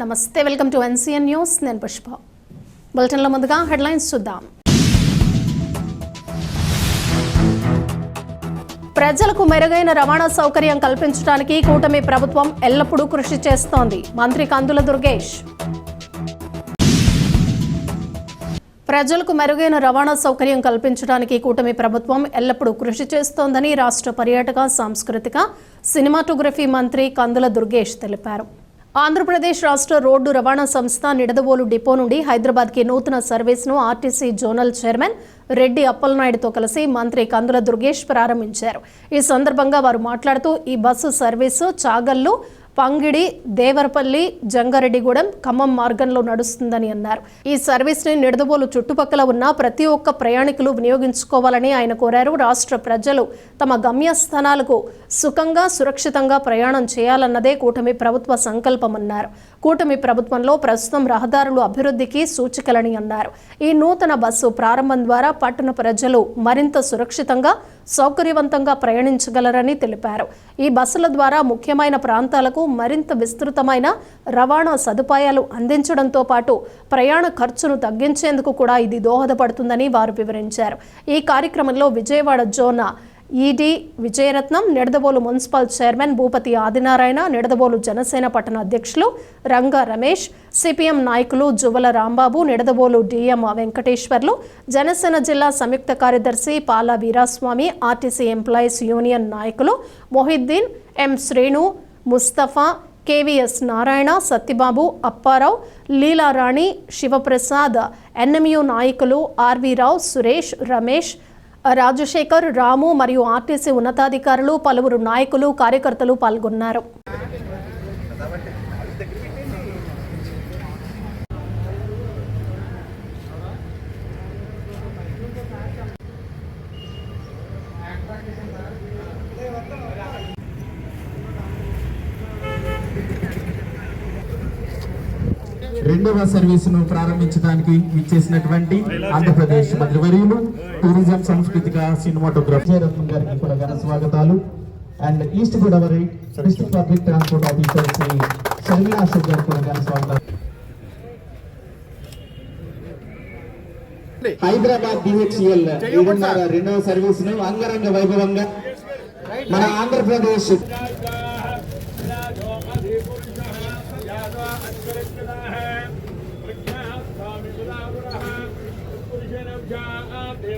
నమస్తే welcome to NCN news. నేను పుష్ప. బులెటిన్లో ముందుగా హెడ్లైన్స్ చూద్దాం. ప్రజలకు మెరుగైన రవాణా సౌకర్యం కల్పించడానికి కూటమి ప్రభుత్వం ఎల్లప్పుడూ కృషి చేస్తోంది. మంత్రి కందుల దుర్గేష్. ప్రజలకు మెరుగైన రవాణా సౌకర్యం కల్పించడానికి కూటమి ప్రభుత్వం ఎల్లప్పుడూ కృషి చేస్తోందని రాష్ట్ర పర్యాటక సాంస్కృతిక సినిమాటోగ్రఫీ మంత్రి కందుల దుర్గేష్ తెలిపారు. ఆంధ్రప్రదేశ్ రాష్ట్ర రోడ్డు రవాణా సంస్థ నిడదవోలు డిపో నుండి హైదరాబాద్కి నూతన సర్వీస్ను ఆర్టీసీ జోనల్ చైర్మన్ రెడ్డి అప్పలనాయుడుతో కలిసి మంత్రి కందుల దుర్గేష్ ప్రారంభించారు. ఈ సందర్భంగా వారు మాట్లాడుతూ ఈ బస్సు సర్వీసు చాగల్లు పంగిడి దేవరపల్లి జంగారెడ్డిగూడెం ఖమ్మం మార్గంలో నడుస్తుందని అన్నారు. ఈ సర్వీస్ని నిడదబోలు చుట్టుపక్కల ఉన్న ప్రతి ఒక్క ప్రయాణికులు వినియోగించుకోవాలని ఆయన కోరారు. రాష్ట్ర ప్రజలు తమ గమ్యస్థానాలకు సుఖంగా సురక్షితంగా ప్రయాణం చేయాలన్నదే కూటమి ప్రభుత్వ సంకల్పమన్నారు. కూటమి ప్రభుత్వంలో ప్రస్తుతం రహదారులు అభివృద్ధికి సూచికలని అన్నారు. ఈ నూతన బస్సు ప్రారంభం ద్వారా పట్టణ ప్రజలు మరింత సురక్షితంగా సౌకర్యవంతంగా ప్రయాణించగలరని తెలిపారు. ఈ బస్సుల ద్వారా ముఖ్యమైన ప్రాంతాలకు మరింత విస్తృతమైన రవాణా సదుపాయాలు అందించడంతో పాటు ప్రయాణ ఖర్చును తగ్గించేందుకు కూడా ఇది దోహదపడుతుందని వారు వివరించారు. ఈ కార్యక్రమంలో Vijayawada zonal ED Vijayaratnam Nidadavolu municipal chairman Bhupathi Adinarayana Nidadavolu Janasena పట్టణ అధ్యక్షులు రంగా రమేష్ సిపిఎం నాయకులు జువల రాంబాబు నిడదబోలు డిఎం వెంకటేశ్వర్లు జనసేన జిల్లా సంయుక్త కార్యదర్శి Pala Veeraswamy RTC employees union నాయకులు Mohiddin M Srenu Mustafa KVS Narayana Satyababu Apparao Leelarani Sivaprasad NMU నాయకులు ఆర్వీరావు సురేష్ రమేష్ రాజశేఖర్ రాము మరియు ఆర్టీసీ ఉన్నతాధికారులు పలువురు నాయకులు కార్యకర్తలు పాల్గొన్నారు. రెండవ సర్వీసును ప్రారంభించడానికి ఇచ్చేసినటువంటి ఆంధ్రప్రదేశ్ మంత్రివర్యులు టూరిజం సాంస్కృతిక సినిమాటోగ్రఫీ రత్నం గారికి కూడా ఘన స్వాగతాలు. And East Godavari district public transport officer Shri Sharmila Ashok గారికి కూడా ఘన స్వాగతాలు. హైదరాబాద్ డిహెచ్ఎల్ రెండవ సర్వీస్ను అంగరంగ వైభవంగా మన ఆంధ్రప్రదేశ్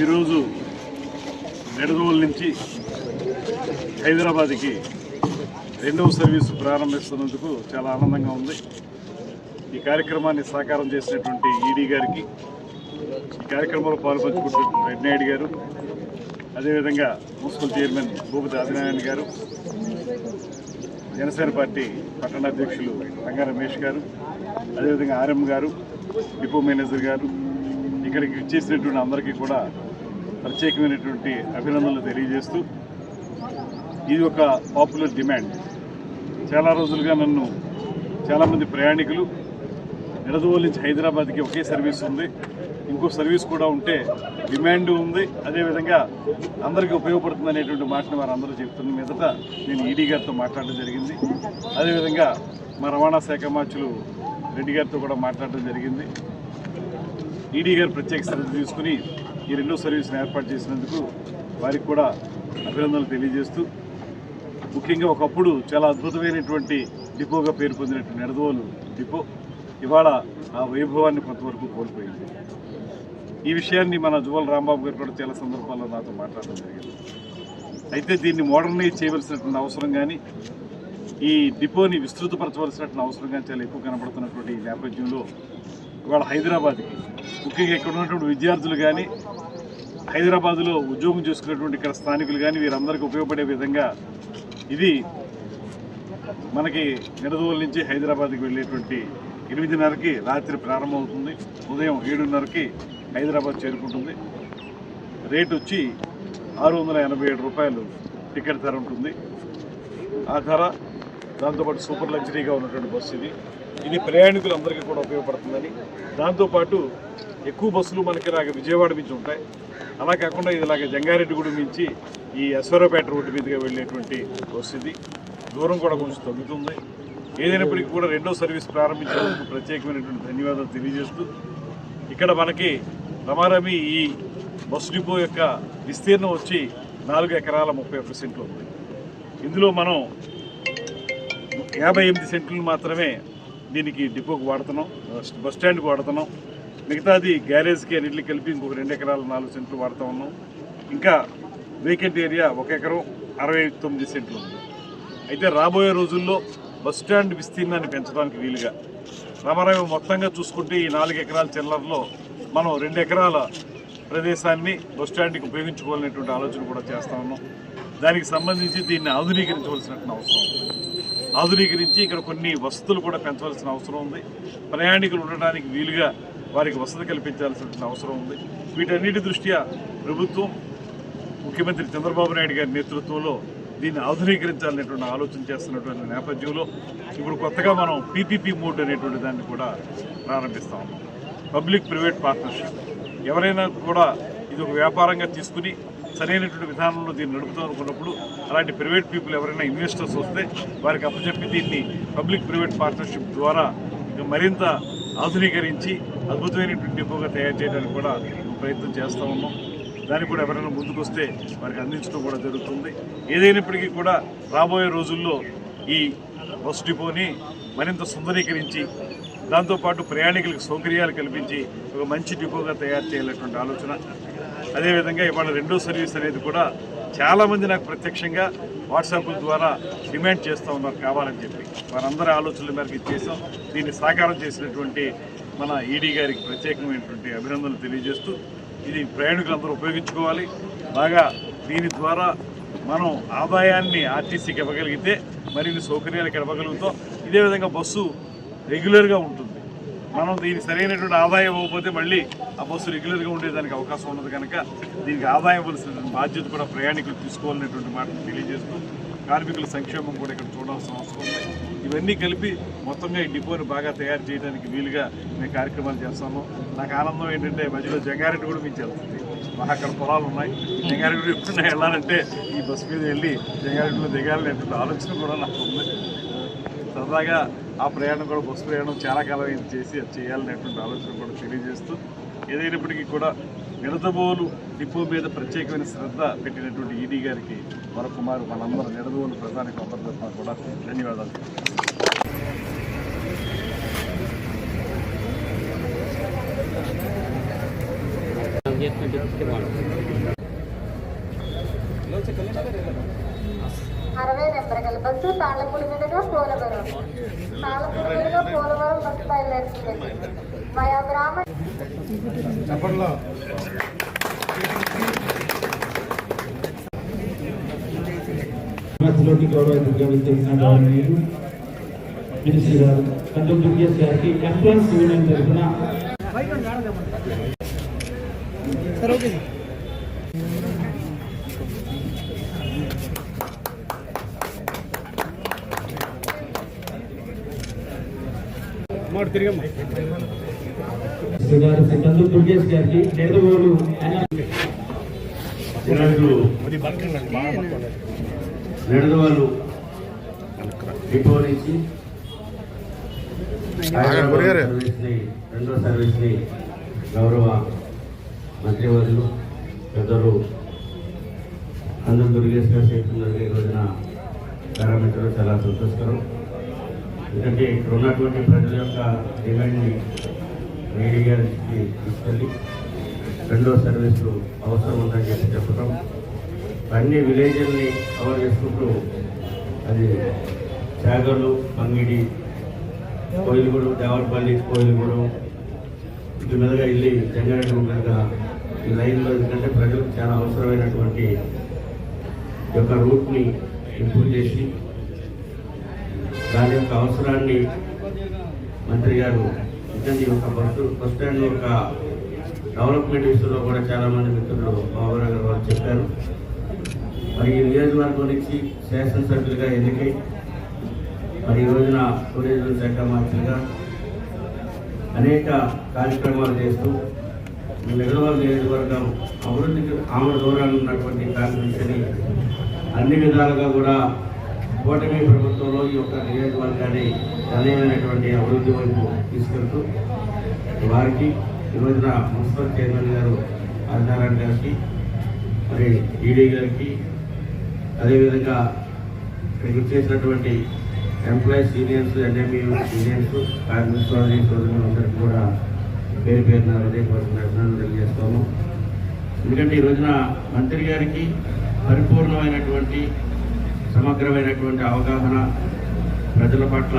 ఈరోజు నిడదవోలు నుంచి హైదరాబాద్కి రెండవ సర్వీసు ప్రారంభిస్తున్నందుకు చాలా ఆనందంగా ఉంది. ఈ కార్యక్రమాన్ని సాకారం చేసినటువంటి ఈడీ గారికి ఈ కార్యక్రమంలో పాల్పంచుకుంటున్న రెడ్నాయుడు గారు అదేవిధంగా మున్సిపల్ చైర్మన్ భూపతి ఆదినారాయణ గారు జనసేన పార్టీ పట్టణ అధ్యక్షులు రంగా రమేష్ గారు అదేవిధంగా ఆర్ఎం గారు డిపో మేనేజర్ గారు ఇక్కడికి ఇచ్చేసినటువంటి అందరికీ కూడా ప్రత్యేకమైనటువంటి అభినందనలు తెలియజేస్తూ ఇది ఒక పాపులర్ డిమాండ్ చాలా రోజులుగా నన్ను చాలామంది ప్రయాణికులు నిడదవోలు నుంచి హైదరాబాద్కి ఒకే సర్వీస్ ఉంది ఇంకో సర్వీస్ కూడా ఉంటే డిమాండ్ ఉంది అదేవిధంగా అందరికీ ఉపయోగపడుతుంది అనేటువంటి మాటను వారు అందరూ చెప్తున్న మీదట నేను ఈడీ గారితో మాట్లాడడం జరిగింది. అదేవిధంగా మా రవాణా శాఖ మార్చులు రెడ్డి గారితో కూడా మాట్లాడడం జరిగింది. ఈడీ గారు ప్రత్యేక శ్రద్ధ తీసుకుని ఈ రెండో సర్వీస్ని ఏర్పాటు చేసినందుకు వారికి కూడా అభినందనలు తెలియజేస్తూ ముఖ్యంగా ఒకప్పుడు చాలా అద్భుతమైనటువంటి డిపోగా పేరు పొందినటువంటి నెడదోలు డిపో ఇవాళ ఆ వైభవాన్ని కొంతవరకు కోల్పోయింది. ఈ విషయాన్ని మన జువల్ రాంబాబు గారు కూడా చాలా సందర్భాల్లో నాతో మాట్లాడడం జరిగింది. అయితే దీన్ని మోడర్నైజ్ చేయవలసినటువంటి అవసరం కానీ ఈ డిపోని విస్తృతపరచవలసినటువంటి అవసరం కానీ చాలా ఎక్కువ కనబడుతున్నటువంటి ఈ నేపథ్యంలో ఇవాళ హైదరాబాద్కి. ముఖ్యంగా ఇక్కడ ఉన్నటువంటి విద్యార్థులు కానీ హైదరాబాదులో ఉద్యోగం చేసుకునేటువంటి ఇక్కడ స్థానికులు కానీ వీరందరికీ ఉపయోగపడే విధంగా ఇది మనకి నిడదవోలు నుంచి హైదరాబాద్కి వెళ్ళేటువంటి ఎనిమిదిన్నరకి రాత్రి ప్రారంభమవుతుంది. ఉదయం ఏడున్నరకి హైదరాబాద్ చేరుకుంటుంది. రేట్ వచ్చి ఆరు వందల ఎనభై ఏడు రూపాయలు టికెట్ ధర ఉంటుంది. ఆ ధర దాంతోపాటు సూపర్ లగ్జరీగా ఉన్నటువంటి బస్సు ఇది. ఇది ప్రయాణికులందరికీ కూడా ఉపయోగపడుతుందని. దాంతోపాటు ఎక్కువ బస్సులు మనకి ఇలాగ విజయవాడ నుంచి ఉంటాయి. అలా కాకుండా ఇది ఇలాగ జంగారెడ్డిగూడెం నుంచి ఈ అశ్వరపేట రోడ్డు మీదుగా వెళ్ళేటువంటి బస్సు ఇది. దూరం కూడా కొంచెం తగ్గుతుంది. ఏదైనప్పటికీ కూడా రెండో సర్వీస్ ప్రారంభించేందుకు ప్రత్యేకమైనటువంటి ధన్యవాదాలు తెలియజేస్తూ ఇక్కడ మనకి రమారమి ఈ బస్ డిపో యొక్క విస్తీర్ణం వచ్చి నాలుగు ఎకరాల ముప్పై ఒక్క సెంట్లు ఉంది. ఇందులో మనం యాభై ఎనిమిది సెంట్లు మాత్రమే దీనికి డిపోకి వాడుతున్నాం బస్ స్టాండ్కి వాడుతున్నాం. మిగతాది గ్యారేజ్కి అన్నింటికి కలిపి ఇంకొక రెండు ఎకరాలు నాలుగు సెంట్లు వాడుతూ ఉన్నాం. ఇంకా వేకెంట్ ఏరియా ఒక ఎకరం అరవై తొమ్మిది సెంట్లు ఉంది. అయితే రాబోయే రోజుల్లో బస్ స్టాండ్ విస్తీర్ణాన్ని పెంచడానికి వీలుగా రామారావు మొత్తంగా చూసుకుంటే ఈ నాలుగు ఎకరాల చిల్లర్లో మనం రెండు ఎకరాల ప్రదేశాన్ని బస్ స్టాండ్కి ఉపయోగించుకోవాలనేటువంటి ఆలోచన కూడా చేస్తా ఉన్నాం. దానికి సంబంధించి దీన్ని ఆధునీకరించవలసినటువంటి అవసరం ఉంది. ఆధునీకరించి ఇక్కడ కొన్ని వసతులు కూడా పెంచవలసిన అవసరం ఉంది. ప్రయాణికులు ఉండడానికి వీలుగా వారికి వసతి కల్పించాల్సిన అవసరం ఉంది. వీటన్నిటి దృష్ట్యా ప్రభుత్వం ముఖ్యమంత్రి చంద్రబాబు నాయుడు గారి నేతృత్వంలో దీన్ని ఆధునీకరించాలనేటువంటి ఆలోచన చేస్తున్నటువంటి నేపథ్యంలో ఇప్పుడు కొత్తగా మనం పీపీపీ మోడ్ అనేటువంటి దాన్ని కూడా ప్రారంభిస్తాం. Public private partnership. ఎవరైనా కూడా ఇది ఒక వ్యాపారంగా తీసుకుని సరైనటువంటి విధానంలో దీన్ని నడుపుతాం అనుకున్నప్పుడు అలాంటి ప్రైవేట్ పీపుల్ ఎవరైనా ఇన్వెస్టర్స్ వస్తే వారికి అప్పచెప్పి దీన్ని పబ్లిక్ ప్రైవేట్ పార్ట్నర్షిప్ ద్వారా మరింత ఆధునీకరించి అద్భుతమైనటువంటి డిపోగా తయారు చేయడానికి కూడా ప్రయత్నం చేస్తూ ఉన్నాం. దానికి కూడా ఎవరైనా ముందుకు వస్తే వారికి అందించడం కూడా జరుగుతుంది. ఏదైనప్పటికీ కూడా రాబోయే రోజుల్లో ఈ బస్ డిపోని మరింత సుందరీకరించి దాంతోపాటు ప్రయాణికులకు సౌకర్యాలు కల్పించి ఒక మంచి డిపోగా తయారు చేయాలనేటువంటి ఆలోచన అదేవిధంగా ఇవాళ రెండో సర్వీస్ అనేది కూడా చాలామంది నాకు ప్రత్యక్షంగా వాట్సాప్ల ద్వారా డిమాండ్ చేస్తూ ఉన్నారు కావాలని చెప్పి. వారందరి ఆలోచనల మేరకు ఇచ్చేసాం దీన్ని సాకారం చేసినటువంటి మన ఈడీ గారికి ప్రత్యేకమైనటువంటి అభినందనలు తెలియజేస్తూ ఇది ప్రయాణికులందరూ ఉపయోగించుకోవాలి. బాగా దీని ద్వారా మనం ఆదాయాన్ని ఆర్టీసీకి ఇవ్వగలిగితే మరిన్ని సౌకర్యాలకు ఇవ్వగలుగుతాం. ఇదే విధంగా బస్సు రెగ్యులర్గా ఉంటుంది. మనం దీనికి సరైనటువంటి ఆదాయం ఇవ్వకపోతే మళ్ళీ ఆ బస్సు రెగ్యులర్గా ఉండేదానికి అవకాశం ఉన్నది కనుక దీనికి ఆదాయం ఇవ్వాల్సిన బాధ్యత కూడా ప్రయాణికులు తీసుకోవాలనేటువంటి మాటను తెలియజేస్తూ కార్మికుల సంక్షేమం కూడా ఇక్కడ చూడాల్సిన అవసరం ఉంది. ఇవన్నీ కలిపి మొత్తంగా ఈ డిపోని బాగా తయారు చేయడానికి వీలుగా మేము కార్యక్రమాలు చేస్తాము. నాకు ఆనందం ఏంటంటే మధ్యలో జంగారెడ్డి కూడా మీకు వెళ్తుంది మాకు అక్కడ పొలాలు ఉన్నాయి. జంగారెడ్డి ఎప్పుడైనా వెళ్ళాలంటే ఈ బస్సు మీద వెళ్ళి జంగారెడ్డిలో దిగాలనేటువంటి ఆలోచన కూడా నాకు ఉంది. సరదాగా ఆ ప్రయాణం కూడా బస్సు ప్రయాణం చాలా కాలం అయింది చేసి అది చేయాలనేటువంటి ఆలోచన కూడా తెలియజేస్తూ ఏదైనప్పటికీ కూడా నిడదవోలు డిపో మీద ప్రత్యేకమైన శ్రద్ధ పెట్టినటువంటి ఈడీ గారికి మరొకమారు మనందరం నిడదవోలు ప్రధానికి అందరి తరఫున కూడా ధన్యవాదాలు. అరవై నెంబర్ గల బస్సు తాళ్ళపూడి మీదుగా పోలవరం. తాళ్ళపూడి మీదుగా పోలవరం బస్సు బయలుదేరుతుంది. మాయా గ్రామ మినిస్టర్ గారు గారికి యూనియన్ తరఫున గారు శ్రీ కందులు దుర్గేష్ గారికి నిడదవోలు ఈరోజు నిడదవాళ్ళు డిపో నుంచి హైదరాబాద్ సర్వీస్ని రెండో సర్వీస్ని గౌరవ మంత్రివర్యులు పెద్దలు అందరు దుర్గేశ్వర చేస్తున్నారు ఈ రోజున ప్రారంభించడం చాలా సంతోషకరం. ఎందుకంటే ఇక్కడ ఉన్నటువంటి ప్రజల యొక్క డిమాండ్ని మీడియా తీసుకెళ్ళి రెండో సర్వీసులు అవసరం ఉందని చెప్పి చెప్పడం అన్ని విలేజ్ని కవర్ చేసుకుంటూ అది చాగర్లు పంగిడి కోయిలగూడు దేవరపల్లి కోయిలగూడు ఇటు మీదుగా వెళ్ళి జంగారెడ్డి మీదుగా ఈ లైన్లో ఎందుకంటే ప్రజలకు చాలా అవసరమైనటువంటి యొక్క రూట్ని ఇంప్రూవ్ చేసి దాని యొక్క అవసరాన్ని మంత్రి గారు నిజంగా ఒక బస్సు బస్ స్టాండ్ యొక్క డెవలప్మెంట్ విషయంలో కూడా చాలా మంది మిత్రులు బాబురావు గారు వాళ్ళు చెప్పారు. మరి ఈ నియోజకవర్గం నుంచి శాసనసభ్యులుగా ఎన్నికై మరి ఈ రోజున టూరిజం శాఖ మంత్రిగా అనేక కార్యక్రమాలు చేస్తూ నిడదవల్ నియోజకవర్గం అభివృద్ధికి ఆమె దూరాన్ని ఉన్నటువంటి కాన్స్టిట్యూన్సీని అన్ని విధాలుగా కూడా కూటమి ప్రభుత్వంలో ఈ యొక్క నియోజకవర్గాన్ని గణనీయమైనటువంటి అభివృద్ధి వైపు తీసుకెళ్తూ వారికి ఈ రోజున మున్సిపల్ చైర్మన్ గారు ఆదినారాయణ గారికి మరి ఈడీ గారికి అదేవిధంగా ఇక్కడికి చేసినటువంటి ఎంప్లాయీస్ యూనియన్స్ ఎన్ఎంఈ యూనియన్స్ కార్మిక సోదరి సోదరులందరికీ కూడా పేరు పేరున హృదయపూర్వక అభినందనలు తెలియజేస్తాము ఎందుకంటే ఈ రోజున మంత్రి గారికి పరిపూర్ణమైనటువంటి సమగ్రమైనటువంటి అవగాహన ప్రజల పట్ల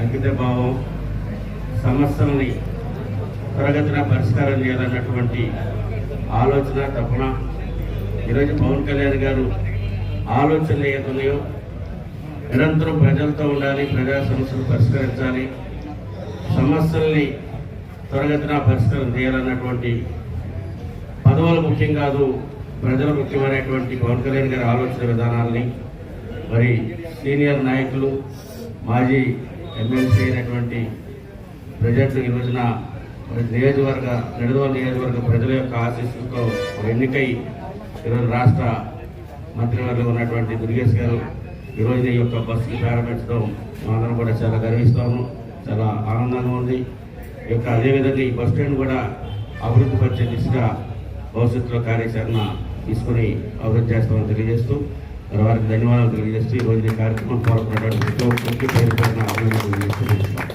అంకితభావం సమస్యల్ని త్వరగతిన పరిష్కారం చేయాలన్నటువంటి ఆలోచన తపన ఈరోజు పవన్ కళ్యాణ్ గారు ఆలోచనలు ఏతున్నాయో నిరంతరం ప్రజలతో ఉండాలి ప్రజా సమస్యలు పరిష్కరించాలి సమస్యల్ని త్వరగతిన పరిష్కారం చేయాలన్నటువంటి పదవులు ముఖ్యం కాదు ప్రజలు ముఖ్యమైనటువంటి పవన్ కళ్యాణ్ గారి ఆలోచన విధానాల్ని మరి సీనియర్ నాయకులు మాజీ ఎమ్మెల్సీ అయినటువంటి ప్రజెంట్ ఈ రోజున మరి నియోజకవర్గ నిడదవల నియోజకవర్గ ప్రజల యొక్క ఆశీస్సులతో ఎన్నికై ఈరోజు రాష్ట్ర మంత్రివర్గం ఉన్నటువంటి దుర్గేష్ గారు ఈరోజు ఈ యొక్క బస్సులు ప్రారంభించడం మనందరం కూడా చాలా గర్విస్తాము చాలా ఆనందంగా ఉంది. ఈ యొక్క అదేవిధంగా ఈ బస్ స్టాండ్ కూడా అభివృద్ధి పరిచే దిశగా భవిష్యత్తులో కార్యాచరణ తీసుకుని అభివృద్ధి చేస్తామని తెలియజేస్తూ వారికి ధన్యవాదాలు తెలియజేస్తూ ఈరోజు కార్యక్రమం పాల్గొన్నటువంటి ప్రతి ఒక్కరికి పేరు పేరున అభినందనలు